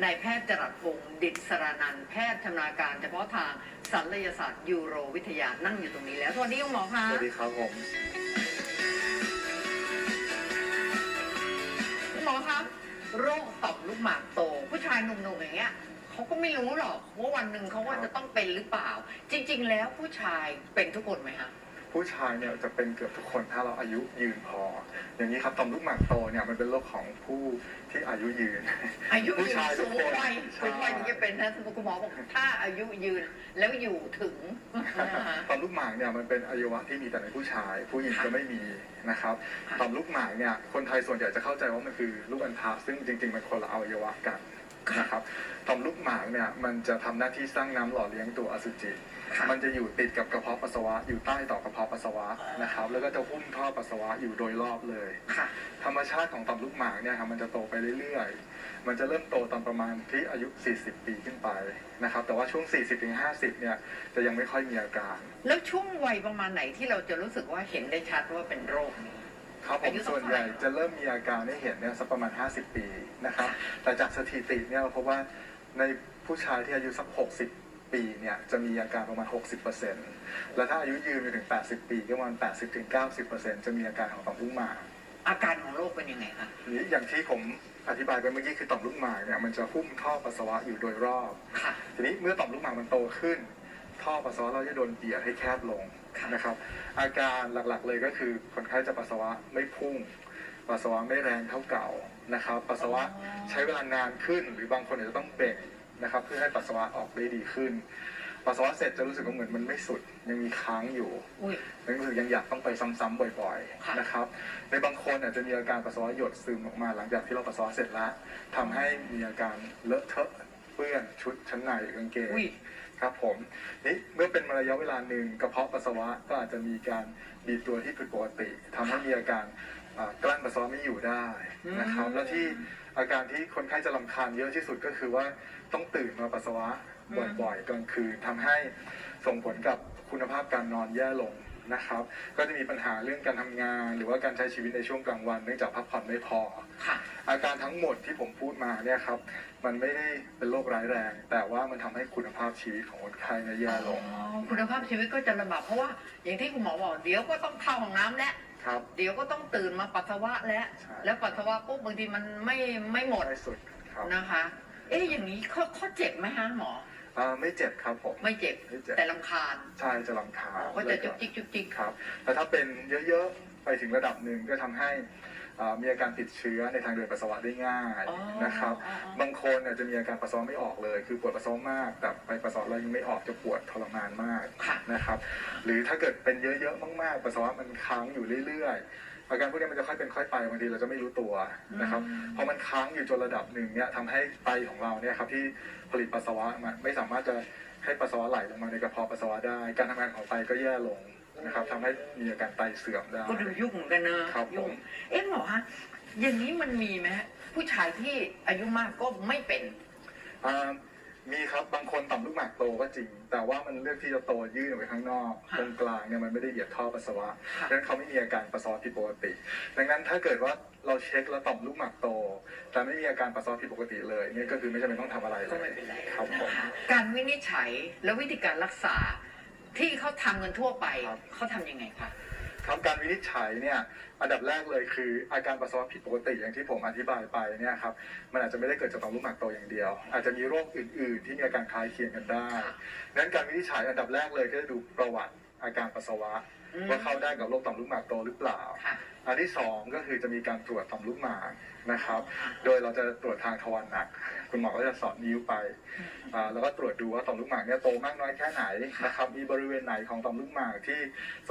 นายแพทย์จรัสพงศ์ดิษรนันท์แพทย์ชำนาญการเฉพาะทางศัลยศาสตร์ยูโรวิทยานั่งอยู่ตรงนี้แล้วสวัสดีคุณหมอคะสวัสดีครับผมคุณหมอคะโรคต่อมลูกหมากโต ผู้ชายหนุ่มๆอย่างเงี้ยเขาก็ไม่รู้หรอกว่าวันหนึ่งเขาว่าจะต้องเป็นหรือเปล่า จริง ๆ แล้วผู้ชายเป็นทุกคนไหมคะ ผู้ชายเนี่ยจะเป็นเกือบทุกคนถ้าเราอายุยืนพอ อย่างนี้ครับต่อมลูกหมากโตเนี่ยมันเป็นโรคของผู้ที่อายุยืน อายุผู้ยืนชายทุสูกงคนวัยใช่สูงวัยถึงจะเป็นนะคุณหมอบอกถ้าอายุยืนแล้วอยู่ถึงนะคะต่อมลูกหมากเนี่ยมันเป็นอวัยวะที่มีแต่ในผู้ชาย ผู้หญิงค่ะจะไม่มีนะครับค่ะต่อมลูกหมากเนี่ยคนไทยส่วนใหญ่จะเข้าใจว่ามันคือลูกอัณฑะซึ่งจริงๆมันคนละอวัยวะกัน นะครับต่อมลูกหมากเนี่ยมันจะทำหน้าที่สร้างน้ำหล่อเลี้ยงตัวอสุจิค่ะมันจะอยู่ติดกับกระเพาะปัสสาวะ อยู่ใต้ต่อกระเพาะปัสสาวะนะครับ แล้วก็จะหุ้มท่อปัสสาวะอยู่โดยรอบเลยค่ะธรรมชาติของต่อมลูกหมากเนี่ยครับมันจะโตไปเรื่อยๆ มันจะเริ่มโตตอนประมาณที่อายุ 40 ปีขึ้นไปนะครับ แต่ว่าช่วง 40-50 เนี่ยจะยังไม่ค่อยมีอาการ แล้วช่วงวัยประมาณไหนที่เราจะรู้สึกว่าเห็นได้ชัดว่าเป็นโรคนี้ ครับผอามยุสักส่วนเท่าใหไหร่ญ่จะเริ่มมีอาการได้เห็นเนี่ยสักประมาณ 50 ปีนะครับ แต่จากสถิติเนี่ยเราพบว่าในผู้ชายที่อายุสัก 60 ปีเนี่ยจะมีอาการประมาณ 60%แล้วถ้าอายุยืนไปถึง 80 ปีก็ประมาณ 80-90%จะมีอาการของต่อมลูกหมากอาการของโรคเป็นยังไงคะทีนี้อย่างที่ผมอธิบายไปเมื่อกี้คือต่อมลูกหมากเนี่ยมันจะหุ้มท่อปัสสาวะอยู่โดยรอบค่ะทีนี้เมื่อต่อมลูกหมากมันโตขึ้น ท่อปัสสาวะเราจะโดนเบียดให้แคบลงค่ะนะครับ อาการหลักๆเลยก็คือคนไข้จะปัสสาวะไม่พุ่ง ปัสสาวะไม่แรงเท่าเก่านะครับ ปัสสาวะใช้เวลานานขึ้น หรือบางคนอาจจะต้องเบ่งนะครับ เพื่อให้ปัสสาวะออกได้ดีขึ้น ปัสสาวะเสร็จจะรู้สึกว่าเหมือนมันไม่สุดยังมีค้างอยู่อุ้ยยังรู้สึกยังอยากต้องไปซ้ำๆบ่อยค่ะๆนะครับ ในบางคนอาจจะมีอาการปัสสาวะหยดซึมออกมาหลังจากที่เราปัสสาวะเสร็จแล้วทำให้มีอาการเลอะเทอะเปื้อนชุดชั้นในหรือกางเกงอุ้ย ครับผมนี่เมื่อเป็นระยะเวลาหนึ่งกระเพาะปัสสาวะก็อาจจะมีการบีบตัวที่ผิดปกติทำให้มีอาการอ่ากลั้นปัสสาวะไม่อยู่ได้นะครับอืมและที่อาการที่คนไข้จะลำคาญเยอะที่สุดก็คือว่าต้องตื่นมาปัสสาวะบ่อยๆกลางคืนทำให้ส่งผลกับคุณภาพการนอนแย่ลง นะครับ ก็จะมีปัญหาเรื่องการทำงาน หรือว่าการใช้ชีวิตในช่วงกลางวันเนื่องจากพักผ่อนไม่พอ ค่ะ อาการทั้งหมดที่ผมพูดมาเนี่ยครับ มันไม่ได้เป็นโรคร้ายแรง แต่ว่ามันทำให้คุณภาพชีวิตของคนไข้เนี่ยแย่ลงอ๋อคุณภาพชีวิตก็จะลำบากเพราะว่า อย่างที่คุณหมอบอกเดี๋ยวก็ต้องเข้าห้องน้ำแล้วครับเดี๋ยวก็ต้องตื่นมาปัสสาวะแล้วใช่แล้วปัสสาวะปุ๊บบางทีมันไม่ไม่หมดไม่สุดครับ นะคะ เอ๊ะอย่างนี้เขาเขาเจ็บไหมฮะหมอ อ่าไม่เจ็บครับผมไม่เจ็บ ไม่เจ็บแต่ลำคาญใช่จะลำคาญก็จะจุกจิกจุกจิกครับแต่ถ้าเป็นเยอะๆไปถึงระดับหนึ่งก็ทำให้อ่ามีอาการติดเชื้อในทางเดินปัสสาวะได้ง่ายอ๋อนะครับ อ๋ออ๋อบางคนเนี่ยจะมีอาการปัสสาวะไม่ออกเลย คือปวดปัสสาวะมาก แต่ไปปัสสาวะแล้วยังไม่ออกจะปวดทรมานมากค่ะ นะครับ หรือถ้าเกิดเป็นเยอะๆมากๆปัสสาวะมันค้างอยู่เรื่อยๆ อาการพวกนี้มันจะค่อยเป็นค่อยไปบางทีเราจะไม่รู้ตัวนะครับอืมพอมันค้างอยู่จนระดับหนึ่งเนี่ยทำให้ไตของเราเนี่ยครับที่ผลิตปัสสาวะมันไม่สามารถจะให้ปัสสาวะไหลลงมาในกระเพาะปัสสาวะได้ การทำงานของไตก็แย่ลงนะครับทำให้มีอาการไตเสื่อมได้ก็ดูยุ่งเหมือนกันนะครับยุ่งผมเอ๊ะหมอฮะอย่างนี้มันมีไหมฮะผู้ชายที่อายุมากก็ไม่เป็นอ่า มีครับบางคนต่อมลูกหมากโตก็จริง แต่ว่ามันเลือกที่จะโตยื่นออกไปข้างนอกค่ะตรงกลางเนี่ยมันไม่ได้เหยียดท่อปัสสาวะค่ะดังนั้นเขาไม่มีอาการปัสสาวะผิดปกติ ดังนั้นถ้าเกิดว่าเราเช็คแล้วต่อมลูกหมากโต แต่ไม่มีอาการปัสสาวะผิดปกติเลยเนี่ยก็คือไม่จำเป็นต้องทำอะไรเลก็ยไม่เป็นไรครับผมนะคะการวินิจฉัยและวิธีการรักษาที่เขาทำกันทั่วไป ครับ เขาทำยังไงคะ ครับการวินิจฉัยเนี่ยอันดับแรกเลยคืออาการปัสสาวะผิดปกติอย่างที่ผมอธิบายไปเนี่ยครับมันอาจจะไม่ได้เกิดจากต่อมลูกหมากโตอย่างเดียว อาจจะมีโรคอื่น ๆ ที่มีอาการคล้ายเคียงกันได้ค่ะดังนั้นการวินิจฉัยอันดับแรกเลยก็จะดูประวัติอาการปัสสาวะอืม ว่าเข้าได้กับโรคต่อมลูกหมากโตหรือเปล่าค่ะอันที่สองก็คือจะมีการตรวจต่อมลูกหมากนะครับค่ะโดยเราจะตรวจทางทวารหนัก คุณหมอก็จะสอดนิ้วไปอ่าแล้วก็ตรวจดูว่าต่อมลูกหมากเนี่ยโตมากน้อยแค่ไหนนะครับ มีบริเวณไหนของต่อมลูกหมากที่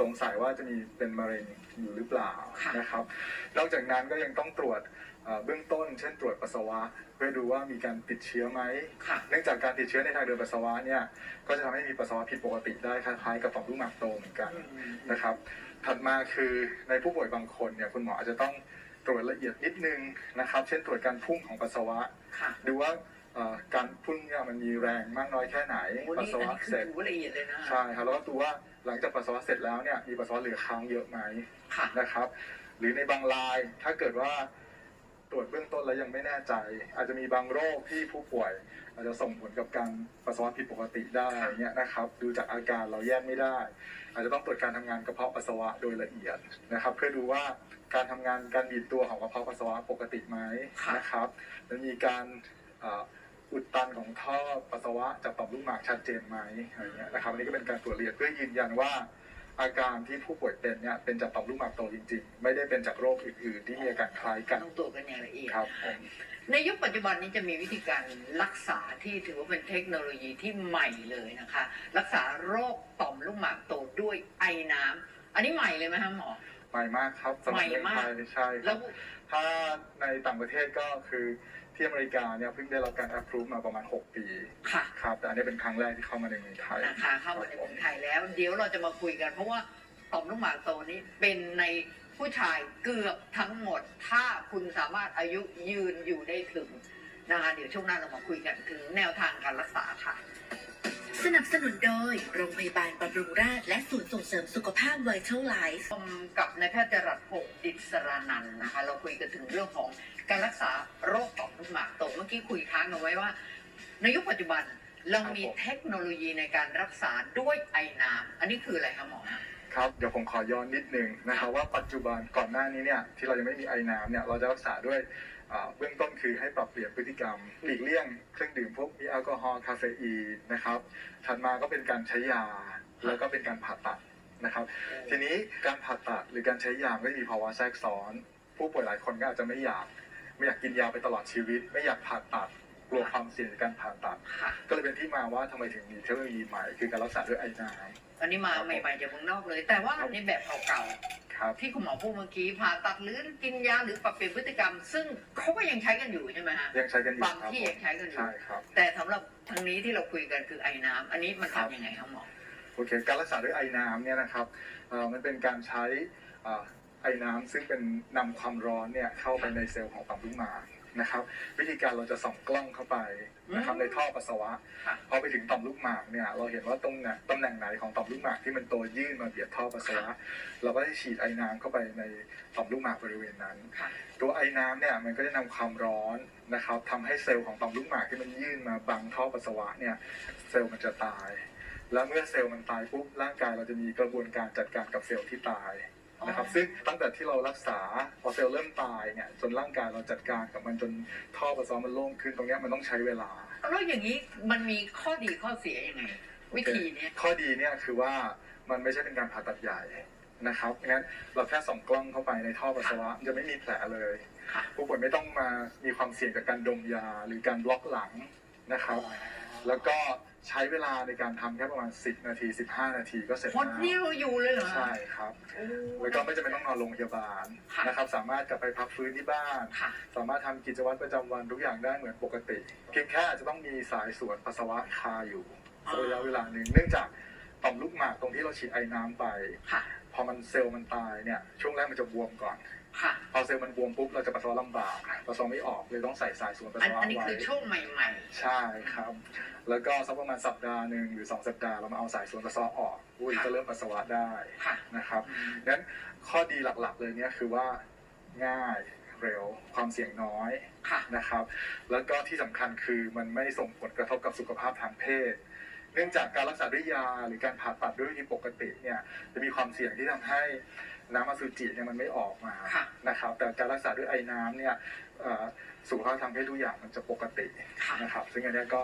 สงสัยว่าจะมีเป็นมะเร็งอยู่หรือเปล่าค่ะนะครับ นอกจากนั้นก็ยังต้องตรวจอ่า เบื้องต้นเช่นตรวจปัสสาวะ เพื่อดูว่ามีการติดเชื้อไหม ค่ะ เนื่องจากการติดเชื้อในทางเดินปัสสาวะเนี่ยก็จะทำให้มีปัสสาวะผิดปกติได้คล้ายๆกับต่อมลูกหมากโตเหมือนกันนะครับ ถัดมาคือในผู้ป่วยบางคนเนี่ยคุณหมออาจจะต้องตรวจละเอียดนิดนึงนะครับ เช่นตรวจการพุ่งของปัสสาวะ ค่ะดูว่าเอ่อการพุ่งเนี่ยมันมีแรงมากน้อยแค่ไหน โอ้ปัสนี่สาอันวะนี้คืเสอร็จถือว่าละเอียดเลยนะ ใช่ครับแล้วก็ดูว่าหลังจากปัสสาวะเสร็จแล้วเนี่ยมีปัสสาวะเหลือค้างเยอะไหมค่ะ นะครับ หรือในบางรายถ้าเกิดว่า ตรวจเบื้องต้นแล้วยังไม่แน่ใจ อาจจะมีบางโรคที่ผู้ป่วย อาจจะส่งผลกับการปัสสาวะผิดปกติได้เนี่ยนะครับ ดูจากอาการเราแยกไม่ได้ อาจจะต้องตรวจการทำงานกระเพาะปัสสาวะโดยละเอียดนะครับ เพื่อดูว่าการทำงานการบีบตัวของกระเพาะปัสสาวะปกติไหมนะครับมันมีการอุดตันของท่อปัสสาวะจากต่อมลูกหมากชัดเจนไหมอะไรเงี้ยนะครับอันนี้ก็เป็นการตรวจละเอียดเพื่อยืนยันว่า อาการที่ผู้ป่วยเป็นเนี่ยเป็นจากต่อมลูกหมากโตจริง ๆ ไม่ได้เป็นจากโรคอื่นๆ ที่มีอาการคล้ายกันต้องตรวจกันอย่างละเอียดครับผมในยุคปัจจุบันนี้จะมีวิธีการรักษาที่ถือว่าเป็นเทคโนโลยีที่ใหม่เลยนะคะ รักษาโรคต่อมลูกหมากโตด้วยไอน้ำอันนี้ใหม่เลยไหมคะหมอใหม่มากครับสำหรับเมืองใหม่ไทมากยใช่คแล้รัวบ ถ้าในต่างประเทศก็คือที่อเมริกาเนี่ยเพิ่งได้รับการ approve มาประมาณ 6 ปีค่ะครับแต่อันนี้เป็นครั้งแรกที่เข้ามาในเมืองไทยนะคะเข้ามาในเมืองไทยแล้ว เดี๋ยวเราจะมาคุยกัน เพราะว่าต่อมลูกหมากโตนี้เป็นในผู้ชายเกือบทั้งหมด ถ้าคุณสามารถอายุยืนอยู่ได้ถึงนะคะเดี๋ยวช่วงหน้าเรามาคุยกันถึงแนวทางการรักษาค่ะ สนับสนุนโดย โรงพยาบาลบำรุงราษฎร์และศูนย์ส่งเสริมสุขภาพ Vital Life ผมกับนายแพทย์จรัสพงศ์ดิศรานันท์นะคะ เราคุยกันถึงเรื่องของการรักษาโรคต่อมลูกหมากโตเมื่อกี้คุยค้างเอาไว้ว่า ในยุคปัจจุบันเรามีครับผมเทคโนโลยีในการรักษาด้วยไอน้ำอันนี้คืออะไรคะหมอครับเดี๋ยวผมขอย้อนนิดนึงนะครับว่าปัจจุบันก่อนหน้านี้เนี่ยที่เรายังไม่มีไอน้ำเนี่ยเราจะรักษาด้วยอ่า เบื้องต้นคือให้ปรับเปลี่ยนพฤติกรรมหลีกเลี่ยงเครื่องดื่มพวกมีแอลกอฮอล์คาเฟอีนนะครับ ถัดมาก็เป็นการใช้ยาแล้วก็เป็นการผ่าตัดนะครับ ทีนี้การผ่าตัดหรือการใช้ยาก็มีภาวะแทรกซ้อน ผู้ป่วยหลายคนก็อาจจะไม่อยาก ไม่อยากกินยาไปตลอดชีวิต ไม่อยากผ่าตัด กลัวความเสี่ยงในการผ่าตัด ค่ะ ก็เลยเป็นที่มาว่าทำไมถึงมีเทคโนโลยีใหม่คือการรักษาด้วยไอน้อันนี้มาใหม่ๆจากเมืองนอกเลย แต่ว่าอันนี้แบบเก่าำครับ ๆที่คุณหมอพูดเมื่อกี้ผ่าตัดหรือกินยาหรือปรับเปลี่ยนพฤติกรรม ซึ่งเขาก็ยังใช้กันอยู่ใช่ไหมฮะยังใช้กันอยู่บางครับที่ยังใช้กันอยู่ ใช่ครับ แต่สำหรับทางนี้ที่เราคุยกันคือไอน้ำอันนี้มันทำยังไงครับหมอ โอเค การรักษาด้วยไอน้ำเนี่ยนะครับเอ่อมันเป็นการใช้เอ่อไอน้ำซึ่งเป็นนำความร้อนเนี่ยเข้าไปในเซลล์ของต่อมลูกหมาก นะครับ วิธีการเราจะส่องกล้องเข้าไปนะครับอืมในท่อปัสสาวะค่ะพอไปถึงต่อมลูกหมากเนี่ยเราเห็นว่าตรงไหนตำแหน่งไหนของต่อมลูกหมากที่มันโตยื่นมาเบียดท่อปัสสาวะเราก็ได้ฉีดไอน้ำเข้าไปในต่อมลูกหมากบริเวณนั้นค่ะตัวไอ้น้ำเนี่ยมันก็จะนำความร้อนนะครับทำให้เซลล์ของต่อมลูกหมากที่มันยื่นมาบังท่อปัสสาวะเนี่ยเซลล์มันจะตาย แล้วเมื่อเซลล์มันตายปุ๊บร่างกายเราจะมีกระบวนการจัดการกับเซลล์ที่ตาย นะครับอ๋อซึ่งตั้งแต่ที่เรารักษาพอเซลล์เริ่มตายเนี่ยจนร่างกายเราจัดการกับมันจนท่อปัสสาวะมันโล่งขึ้นตรงเนี้ยมันต้องใช้เวลา แล้วอย่างนี้มันมีข้อดีข้อเสียยังไงวิธีเนี้ยข้อดีเนี่ยคือว่ามันไม่ใช่เป็นการผ่าตัดใหญ่นะครับงั้นเราแค่ส่องกล้องเข้าไปในท่อปัสสาวะมันจะไม่มีแผลเลยค่ะผู้ป่วยไม่ต้องมามีความเสี่ยงจากการดมยาหรือการบล็อกหลังนะครับ แล้วก็ ใช้เวลาในการทำแค่ประมาณ 10 นาที 15 นาทีก็เสร็จพดแล้วนี่เราอยู่เลยเหรอ ใช่ครับ โอ้ แล้วก็ไม่จำเป็นต้องนอนโรงพยาบาลค่ะ นะครับ สามารถกลับไปพักฟื้นที่บ้าน ค่ะ สามารถทำกิจวัตรประจำวันทุกอย่างได้เหมือนปกติ เพียงแค่อาจจะต้องมีสายส่วนปัสสาวะคาอยู่ระยะเวลาหนึ่งเนื่องจากต่อมลูกหมากตรงที่เราฉีดไอ้น้ำไป ค่ะ พอมันเซลล์มันตายเนี่ยช่วงแรกมันจะบวมก่อน ค่ะ พอเซลล์มันบวมปุ๊บเราจะปัสสาวะลำบากปัสสาวะไม่ออกเลยต้องใส่สายส่วนปัสอันสาวะอันนี้ไว้คือช่วงใหม่ใช่ครับ แล้วก็สักประมาณสัปดาห์หนึ่งหรือสองสัปดาห์เรามาเอาสายส่วนปัสสาวะออกอุ้ยก็เริ่มปัสสาวะได้ๆ ค่ะ นะครับงั้นข้อดีหลักๆเลยเนี่ยคือว่าง่ายเร็วความเสี่ยงน้อยค่ะ นะครับ แล้วก็ที่สำคัญคือมันไม่ส่งผลกระทบกับสุขภาพทางเพศ เนื่องจากการรักษาด้วยยาหรือการผ่าตัดด้วยวิธีปกติเนี่ยจะมีความเสี่ยงที่ทำให้น้ำอสุจิเนี่ยมันไม่ออกมาค่ะนะครับ แต่การรักษาด้วยไอ้น้ำเนี่ยเอ่อสุขภาพทางเพศทุกอย่างมันจะปกติค่ะนะครับ ซึ่งอันเนี้ยก็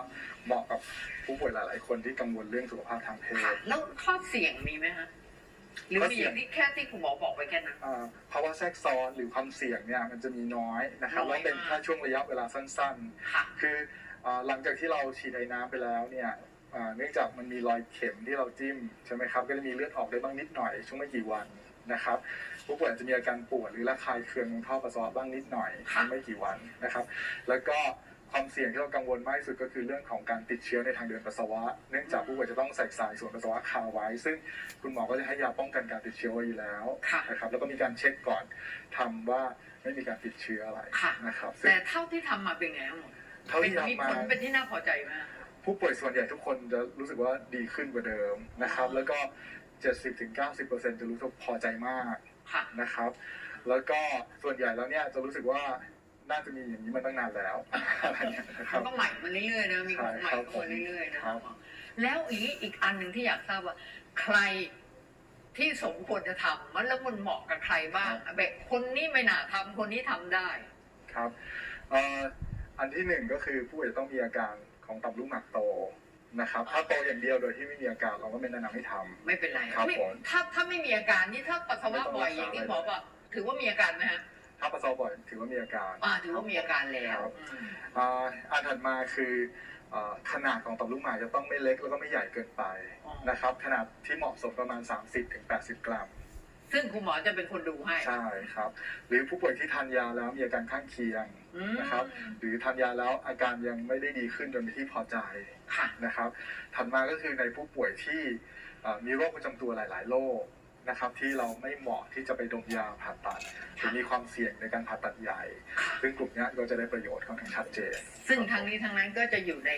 เหมาะกับผู้ป่วยหลาย ๆ คนที่กังวลเรื่องสุขภาพทางเพค่ะศแล้วข้อเสี่ยงมีไหมฮะหรือข้อมีเสี่อยงย่างที่แค่ที่คุณหมอบอกไปแค่นั้นอ่าภาวะแทรกซ้อนหรือความเสี่ยงเนี่ยมันจะมีน้อยนะครับน้อยแล้วเป็นมากแค่ช่วงระยะเวลาสั้นค่ะๆคืออ่าหลังจากที่เราฉีดไอ้น้ำไปแล้วเนี่ยอ่า เนื่องจากมันมีรอยเข็มที่เราจิ้มใช่ไหมครับ ก็จะมีเลือดออกได้บ้างนิดหน่อย ช่วงไม่กี่วันนะครับผู้ป่วยอาจจะมีอาการปวดหรือระคายเคืองตรงท่อปัสสาวะบ้างนิดหน่อยค่ะไม่กี่วันนะครับ แล้วก็ความเสี่ยงที่เรากังวลมากที่สุดก็คือเรื่องของการติดเชื้อในทางเดินปัสสาวะ เนื่องจากผู้ป่วยจะต้องใส่สายส่วนปัสสาวะคาไว้ ซึ่งคุณหมอก็จะให้ยาป้องกันการติดเชื้อไว้อยู่แล้วค่ะนะครับแล้วก็มีการเช็คก่อนทำว่าไม่มีการติดเชื้ออะไรค่ะนะครับซึ่งแต่เท่าที่ทำมาเป็นไงครับหมอเท่าที่มีทำมาผลเป็นที่น่าพอใจไหมฮะ ผู้ป่วยส่วนใหญ่ทุกคนจะรู้สึกว่าดีขึ้นกว่าเดิมนะครับ แล้วก็ 70-90%จะรู้สึกพอใจมากค่ะ นะครับ แล้วก็ส่วนใหญ่แล้วเนี่ยจะรู้สึกว่าน่าจะมีอย่างนี้มาตั้งนานแล้วอะไรเงี้ยนะครัมันบ ก็ใหม่มาเรื่อยๆนะมีของใหม่ใช่ครับเข้ามาเรื่อยๆนะคครัรับบแล้วอีกอีกอันหนึ่งที่อยากทราบว่า ใครที่สมควรจะทำมันแล้วมันเหมาะกับใครบ้างแบบคนนี้ไม่น่าทำคนนี้ทำได้ ครับเอ่ออันที่หนึ่งก็คือผู้ป่วยต้องมีอาการ ของต่อมลูกหมากโตนะครับ ถ้าโตอย่างเดียวโดยที่ไม่มีอาการเราก็ไม่แนะนำให้ทำ ไม่เป็นไรครับไม่ผม ถ้าถ้าไม่มีอาการนี่ถ้าปัสสาวะบ่อยอย่างที่หมอบอกถือว่ามีอาการไหมฮะถ้าปัสสาวะบ่อยถือว่ามีอาการอ่าถือว่ามีอาการแล้วครับอืมอ่าอันถัดมาคืออ่าขนาดของต่อมลูกหมากจะต้องไม่เล็กแล้วก็ไม่ใหญ่เกินไปนะครับ ขนาดที่เหมาะสมประมาณ 30-80 กรัม ซึ่งคุณหมอจะเป็นคนดูให้ ใช่ครับ หรือผู้ป่วยที่ทานยาแล้วมีอาการข้างเคียงอืมนะครับ หรือทานยาแล้วอาการยังไม่ได้ดีขึ้นจนเป็นที่พอใจค่ะ นะครับถัดมาก็คือในผู้ป่วยที่เอ่อมีโรคประจำตัวหลาย ๆ โรคนะครับ ที่เราไม่เหมาะที่จะไปดมยาผ่าตัดหรือมีความเสี่ยงในการผ่าตัดใหญ่ ซึ่งกลุ่มเนี้ยก็จะได้ประโยชน์ค่อนข้างชัดเจน ซึ่งทั้งนี้ทั้งนั้นก็จะอยู่ใน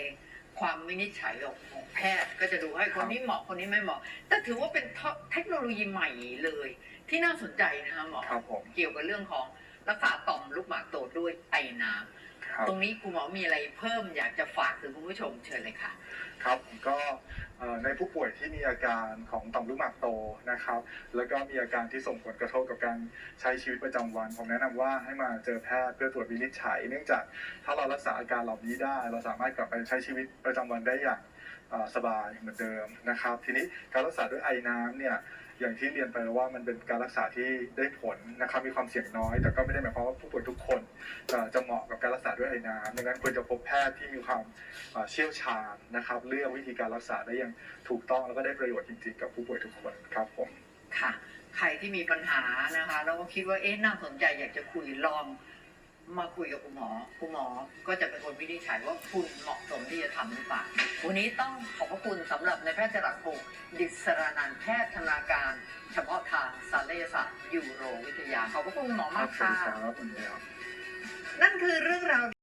ความวินิจฉัยของแพทย์ก็จะดูให้คนนี้เหมาะคนนี้ไม่เหมาะ แต่ถือว่าเป็นเทคโนโลยีใหม่เลย ที่น่าสนใจนะคะหมอครับผมเกี่ยวกับเรื่องของรักษาต่อมลูกหมากโตด้วยไอน้ำ ครับ ตรงนี้คุณหมอมีอะไรเพิ่มอยากจะฝากถึงคุณผู้ชมเชิญเลยค่ะ ครับก็เอ่อในผู้ป่วยที่มีอาการของต่อมลูกหมากโตนะครับ แล้วก็มีอาการที่ส่งผลกระทบกับการใช้ชีวิตประจำวัน ผมแนะนำว่าให้มาเจอแพทย์เพื่อตรวจวินิจฉัย เนื่องจากถ้าเรารักษาอาการเหล่านี้ได้ เราสามารถกลับไปใช้ชีวิตประจำวันได้อย่างเอ่อ สบายเหมือนเดิมนะครับ ทีนี้การรักษาด้วยไอน้ำเนี่ยอย่างที่เรียนไปแล้วว่ามันเป็นการรักษาที่ได้ผลนะครับมีความเสี่ยงน้อย แต่ก็ไม่ได้หมายความว่าผู้ป่วยทุกคนจะเหมาะกับการรักษาด้วยไอน้ำดังนั้นควรจะพบแพทย์ที่มีความเอ่อเชี่ยวชาญนะครับ เลือกวิธีการรักษาได้อย่างถูกต้องแล้วก็ได้ประโยชน์จริงๆ กับผู้ป่วยทุกคนครับผมค่ะใครที่มีปัญหานะคะแล้วก็คิดว่าเอ๊ะน่าสนใจอยากจะคุยลอง มาคุยกับคุณหมอ คุณหมอก็จะเป็นคนวินิจฉัยว่าคุณเหมาะสมที่จะทำหรือเปล่า วันนี้ต้องขอบพระคุณสำหรับนายแพทย์จรัสพงศ์ดิศรานันท์แพทย์ชำนาญการ เฉพาะทางศัลยศาสตร์ยูโรวิทยา ขอบพระคุณคุณหมอมากค่ะครับผมครับนั่นคือเรื่องราว